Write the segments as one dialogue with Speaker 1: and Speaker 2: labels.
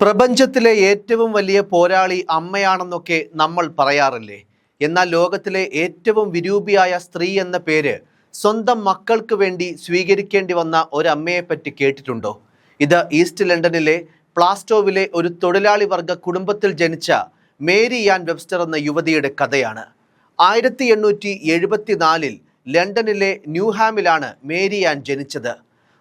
Speaker 1: പ്രപഞ്ചത്തിലെ ഏറ്റവും വലിയ പോരാളി അമ്മയാണെന്നൊക്കെ നമ്മൾ പറയാറില്ലേ? എന്നാൽ ലോകത്തിലെ ഏറ്റവും വിരൂപിയായ സ്ത്രീ എന്ന പേര് സ്വന്തം മക്കൾക്ക് വേണ്ടി സ്വീകരിക്കേണ്ടി വന്ന ഒരമ്മയെപ്പറ്റി കേട്ടിട്ടുണ്ടോ? ഇത് ഈസ്റ്റ് ലണ്ടനിലെ പ്ലാസ്റ്റോവിലെ ഒരു തൊഴിലാളി വർഗ കുടുംബത്തിൽ ജനിച്ച മേരി ആൻ വെബ്സ്റ്റർ എന്ന യുവതിയുടെ കഥയാണ്. ആയിരത്തി എണ്ണൂറ്റി എഴുപത്തിനാലിൽ ലണ്ടനിലെ ന്യൂഹാമിലാണ് മേരി ആൻ ജനിച്ചത്.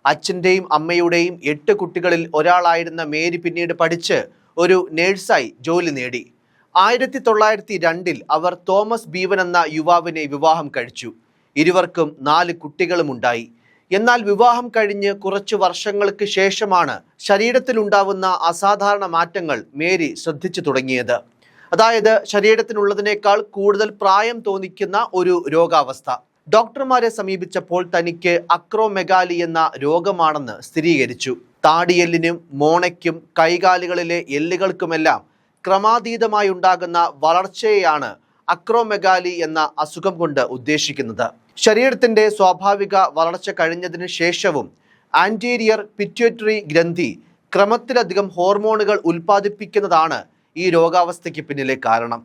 Speaker 1: അച്ഛന്റെയും അമ്മയുടെയും എട്ട് കുട്ടികളിൽ ഒരാളായിരുന്ന മേരി പിന്നീട് പഠിച്ച് ഒരു നേഴ്സായി ജോലി നേടി. ആയിരത്തി തൊള്ളായിരത്തി രണ്ടിൽ അവർ തോമസ് ബീവൻ എന്ന യുവാവിനെ വിവാഹം കഴിച്ചു. ഇരുവർക്കും നാല് കുട്ടികളുമുണ്ടായി എന്നാൽ വിവാഹം കഴിഞ്ഞ് കുറച്ചു വർഷങ്ങൾക്ക് ശേഷമാണ് ശരീരത്തിലുണ്ടാവുന്ന അസാധാരണ മാറ്റങ്ങൾ മേരി ശ്രദ്ധിച്ചു തുടങ്ങിയത്. അതായത് ശരീരത്തിനുള്ളതിനേക്കാൾ കൂടുതൽ പ്രായം തോന്നിക്കുന്ന ഒരു രോഗാവസ്ഥ. ഡോക്ടർമാരെ സമീപിച്ചപ്പോൾ തനിക്ക് അക്രോമെഗാലി എന്ന രോഗമാണെന്ന് സ്ഥിരീകരിച്ചു. താടിയെല്ലിനും മോണയ്ക്കും കൈകാലുകളിലെ എല്ലുകൾക്കുമെല്ലാം ക്രമാതീതമായി ഉണ്ടാകുന്ന വളർച്ചയെയാണ് അക്രോമെഗാലി എന്ന അസുഖം കൊണ്ട് ഉദ്ദേശിക്കുന്നത്. ശരീരത്തിന്റെ സ്വാഭാവിക വളർച്ച കഴിഞ്ഞതിന് ശേഷവും ആന്റീരിയർ പിറ്റ്യൂട്ടറി ഗ്രന്ഥി ക്രമത്തിലധികം ഹോർമോണുകൾ ഉൽപ്പാദിപ്പിക്കുന്നതാണ് ഈ രോഗാവസ്ഥയ്ക്ക് പിന്നിലെ കാരണം.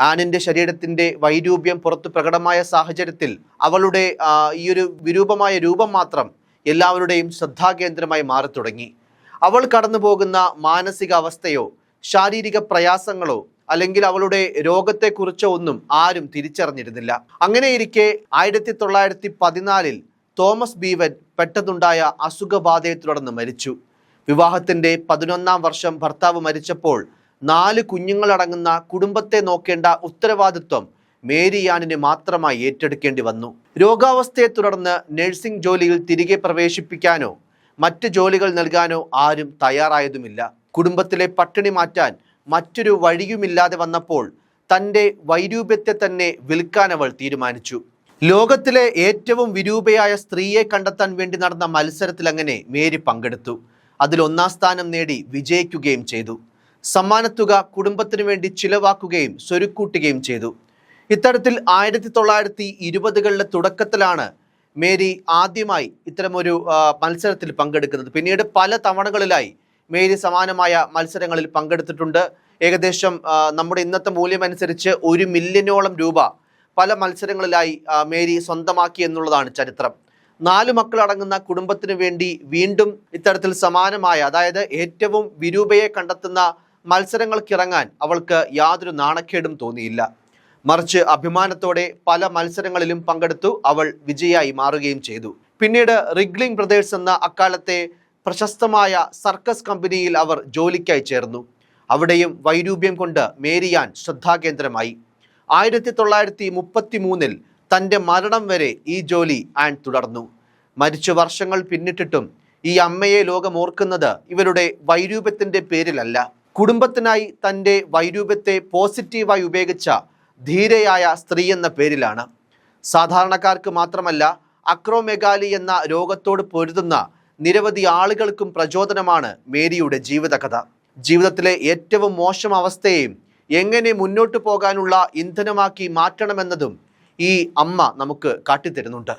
Speaker 1: ആനിന്റെ ശരീരത്തിന്റെ വൈരൂപ്യം പുറത്ത് പ്രകടമായ സാഹചര്യത്തിൽ അവളുടെ ഈ ഒരു വിരൂപമായ രൂപം മാത്രം എല്ലാവരുടെയും ശ്രദ്ധാകേന്ദ്രമായി മാറി തുടങ്ങി അവൾ കടന്നു പോകുന്ന മാനസിക അവസ്ഥയോ ശാരീരിക പ്രയാസങ്ങളോ അല്ലെങ്കിൽ അവളുടെ രോഗത്തെക്കുറിച്ചോ ഒന്നും ആരും തിരിച്ചറിഞ്ഞിരുന്നില്ല. അങ്ങനെയിരിക്കെ ആയിരത്തി തൊള്ളായിരത്തി പതിനാലിൽ തോമസ് ബീവൻ പെട്ടെന്നുണ്ടായ അസുഖബാധയെ തുടർന്ന് മരിച്ചു. വിവാഹത്തിന്റെ പതിനൊന്നാം വർഷം ഭർത്താവ് മരിച്ചപ്പോൾ നാല് കുഞ്ഞുങ്ങളടങ്ങുന്ന കുടുംബത്തെ നോക്കേണ്ട ഉത്തരവാദിത്വം മേരിയാനിന് മാത്രമായി ഏറ്റെടുക്കേണ്ടി വന്നു. രോഗാവസ്ഥയെ തുടർന്ന് നഴ്സിംഗ് ജോലിയിൽ തിരികെ പ്രവേശിപ്പിക്കാനോ മറ്റ് ജോലികൾ നൽകാനോ ആരും തയ്യാറായതുമില്ല. കുടുംബത്തിലെ പട്ടിണി മാറ്റാൻ മറ്റൊരു വഴിയുമില്ലാതെ വന്നപ്പോൾ തന്റെ വൈരൂപ്യത്തെ തന്നെ വിൽക്കാൻ അവൾ തീരുമാനിച്ചു. ലോകത്തിലെ ഏറ്റവും വിരൂപയായ സ്ത്രീയെ കണ്ടെത്താൻ വേണ്ടി നടന്ന മത്സരത്തിൽ അങ്ങനെ മേരി പങ്കെടുത്തു. അതിൽ ഒന്നാം സ്ഥാനം നേടി വിജയിക്കുകയും ചെയ്തു. സമ്മാനത്തുക കുടുംബത്തിനു വേണ്ടി ചിലവാക്കുകയും സ്വരുക്കൂട്ടുകയും ചെയ്തു. ഇത്തരത്തിൽ ആയിരത്തി തൊള്ളായിരത്തി ഇരുപതുകളുടെ തുടക്കത്തിലാണ് മേരി ആദ്യമായി ഇത്തരമൊരു മത്സരത്തിൽ പങ്കെടുക്കുന്നത്. പിന്നീട് പല തവണകളിലായി മേരി സമാനമായ മത്സരങ്ങളിൽ പങ്കെടുത്തിട്ടുണ്ട്. ഏകദേശം നമ്മുടെ ഇന്നത്തെ മൂല്യമനുസരിച്ച് ഒരു മില്യനോളം രൂപ പല മത്സരങ്ങളിലായി മേരി സ്വന്തമാക്കി എന്നുള്ളതാണ് ചരിത്രം. നാല് മക്കളടങ്ങുന്ന കുടുംബത്തിന് വേണ്ടി വീണ്ടും ഇത്തരത്തിൽ സമാനമായ അതായത് ഏറ്റവും വിരൂപയെ കണ്ടെത്തുന്ന മത്സരങ്ങൾക്കിറങ്ങാൻ അവൾക്ക് യാതൊരു നാണക്കേടും തോന്നിയില്ല. മറിച്ച് അഭിമാനത്തോടെ പല മത്സരങ്ങളിലും പങ്കെടുത്തു അവൾ വിജയായി മാറുകയും ചെയ്തു. പിന്നീട് റിഗ്ലിംഗ് ബ്രദേഴ്സ് എന്ന അക്കാലത്തെ പ്രശസ്തമായ സർക്കസ് കമ്പനിയിൽ അവർ ജോലിക്കായി ചേർന്നു. അവിടെയും വൈരൂപ്യം കൊണ്ട് മേരിയാൻ ശ്രദ്ധാകേന്ദ്രമായി. ആയിരത്തി തൊള്ളായിരത്തി മുപ്പത്തി മൂന്നിൽ തന്റെ മരണം വരെ ഈ ജോലി ആൻ തുടർന്നു. മരിച്ചു വർഷങ്ങൾ പിന്നിട്ടിട്ടും ഈ അമ്മയെ ലോകം ഓർക്കുന്നത് ഇവരുടെ വൈരൂപ്യത്തിന്റെ പേരിലല്ല. കുടുംബത്തിനായി തന്റെ വൈരൂപ്യത്തെ പോസിറ്റീവായി ഉപയോഗിച്ച ധീരയായ സ്ത്രീ എന്ന പേരിലാണ്. സാധാരണക്കാർക്ക് മാത്രമല്ല അക്രോമെഗാലി എന്ന രോഗത്തോട് പൊരുതുന്ന നിരവധി ആളുകൾക്കും പ്രചോദനമാണ് മേരിയുടെ ജീവിതകഥ. ജീവിതത്തിലെ ഏറ്റവും മോശം അവസ്ഥയെയും എങ്ങനെ മുന്നോട്ടു പോകാനുള്ള ഇന്ധനമാക്കി മാറ്റണമെന്നതും ഈ അമ്മ നമുക്ക് കാട്ടിത്തരുന്നുണ്ട്.